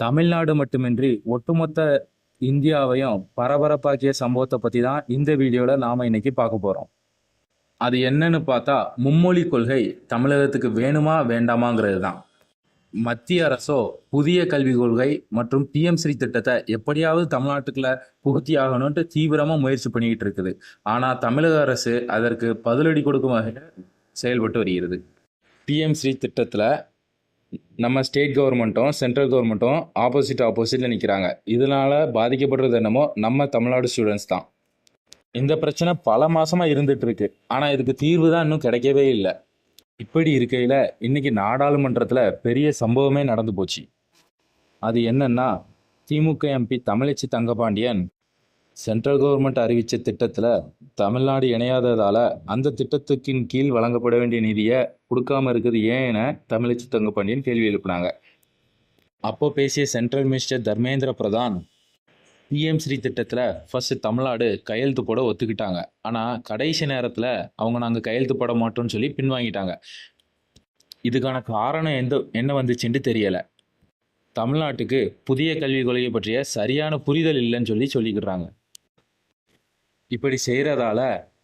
தமிழ்நாடு மட்டுமின்றி ஒட்டுமொத்த இந்தியாவையும் பரபரப்பாக்கிய சம்பவத்தை பற்றி தான் இந்த வீடியோவில் நாம் இன்னைக்கு பார்க்க போகிறோம் அது என்னன்னு பார்த்தா மும்மொழி கொள்கை தமிழகத்துக்கு வேணுமா வேண்டாமாங்கிறது தான். மத்திய அரசோ புதிய கல்விக் கொள்கை மற்றும் பிஎம்ஸ்ரீ திட்டத்தை எப்படியாவது தமிழ்நாட்டுக்குள்ள புகுத்தி ஆகணும்ட்டு தீவிரமாக முயற்சி பண்ணிக்கிட்டு இருக்குது. ஆனால் தமிழக அரசு அதற்கு பதிலடி கொடுக்கும் வகையில் செயல்பட்டு வருகிறது. பிஎம்ஸ்ரீ திட்டத்தில் நம்ம ஸ்டேட் கவர்மெண்ட்டும் சென்ட்ரல் கவர்மெண்ட்டும் ஆப்போசிட் ஆப்போசிட்டில் நிற்கிறாங்க இதனால் பாதிக்கப்படுறது என்னமோ நம்ம தமிழ்நாடு ஸ்டூடெண்ட்ஸ் தான். இந்த பிரச்சனை பல மாதமாக இருந்துட்டு இருக்கு. ஆனால் இதுக்கு தீர்வு தான் இன்னும் கிடைக்கவே இல்லை. இப்படி இருக்கையில் இன்னைக்கு நாடாளுமன்றத்தில் பெரிய சம்பவமே நடந்து போச்சு. அது என்னன்னா DMK MP Thamizhachi Thangapandian central government அறிவித்த திட்டத்தில் தமிழ்நாடு இணையாததால் அந்த திட்டத்துக்கின் கீழ் வழங்கப்பட வேண்டிய நிதியை கொடுக்காம இருக்குது. ஏன் என தமிழச்சி தங்கபாண்டியன் கேள்வி எழுப்பினாங்க. அப்போ பேசிய central minister Dharmendra Pradhan PM Shri திட்டத்தில் ஃபஸ்ட்டு தமிழ்நாடு கையெழுத்து போட ஒத்துக்கிட்டாங்க. ஆனால் கடைசி நேரத்தில் அவங்க நாங்கள் கையெழுத்து போட மாட்டோம்னு சொல்லி பின்வாங்கிட்டாங்க. இதுக்கான காரணம் எந்த என்ன வந்துச்சுன்ட்டு தெரியலை. தமிழ்நாட்டுக்கு புதிய கல்விக் கொள்கை பற்றிய சரியான புரிதல் இல்லைன்னு சொல்லி சொல்லிக்கிறாங்க இப்படி செய்கிறதால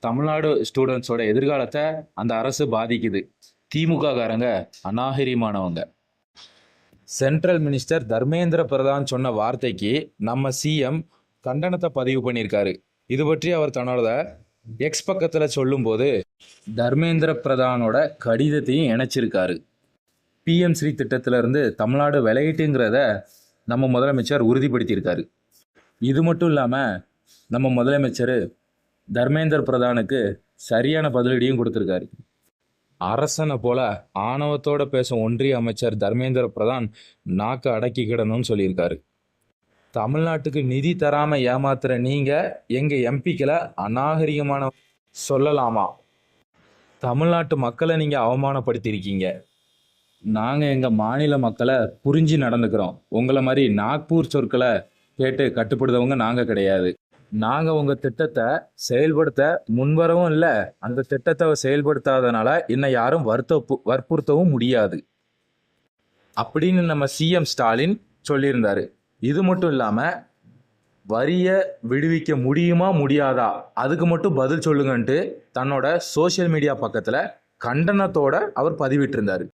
தமிழ்நாடு ஸ்டூடெண்ட்ஸோட எதிர்காலத்தை அந்த அரசு பாதிக்குது. திமுககாரங்க அநாகரிகமானவங்க. சென்ட்ரல் மினிஸ்டர் தர்மேந்திர பிரதான் சொன்ன வார்த்தைக்கு நம்ம சிஎம் கண்டனத்தை பதிவு பண்ணியிருக்காரு. இது பற்றி அவர் தன்னோட எக்ஸ் பக்கத்தில் சொல்லும்போது தர்மேந்திர பிரதானோட கடிதத்தையும் இணைச்சிருக்காரு. பிஎம் ஸ்ரீ திட்டத்திலிருந்து தமிழ்நாடு விளையிட்டுங்கிறத நம்ம முதலமைச்சர் உறுதிப்படுத்தியிருக்காரு. இது மட்டும் இல்லாமல் நம்ம முதலமைச்சர் தர்மேந்திர பிரதானுக்கு சரியான பதிலடியும் கொடுத்துருக்காரு. அரசனை போல ஆணவத்தோட பேசும் ஒன்றிய அமைச்சர் தர்மேந்திர பிரதான் நாக்கை அடக்கி கிடணும்னு சொல்லியிருக்காரு. தமிழ்நாட்டுக்கு நிதி தராம ஏமாத்துற நீங்க எங்க எம்பிக்களை அநாகரிகமான சொல்லலாமா? தமிழ்நாட்டு மக்களை நீங்க அவமானப்படுத்தியிருக்கீங்க. நாங்க எங்க மாநில மக்களை புரிஞ்சு நடந்துக்கிறோம். உங்களை மாதிரி நாக்பூர் சொற்களை கேட்டு கட்டுப்படுத்தவங்க நாங்க கிடையாது. நாங்க உங்க திட்டத்தை செயல்படுத்த முன்வரவும் இல்லை. அந்த திட்டத்தை செயல்படுத்தாதனால என்னை யாரும் வருத்த வற்புறுத்தவும் முடியாது. அப்படின்னு நம்ம சிஎம் ஸ்டாலின் சொல்லியிருந்தாரு. இது மட்டும் இல்லாம வரியை விடுவிக்க முடியுமா முடியாதா? அதுக்கு மட்டும் பதில் சொல்லுங்கன்ட்டு தன்னோட சோஷியல் மீடியா பக்கத்துல கண்டனத்தோட அவர் பதிவிட்டிருந்தாரு.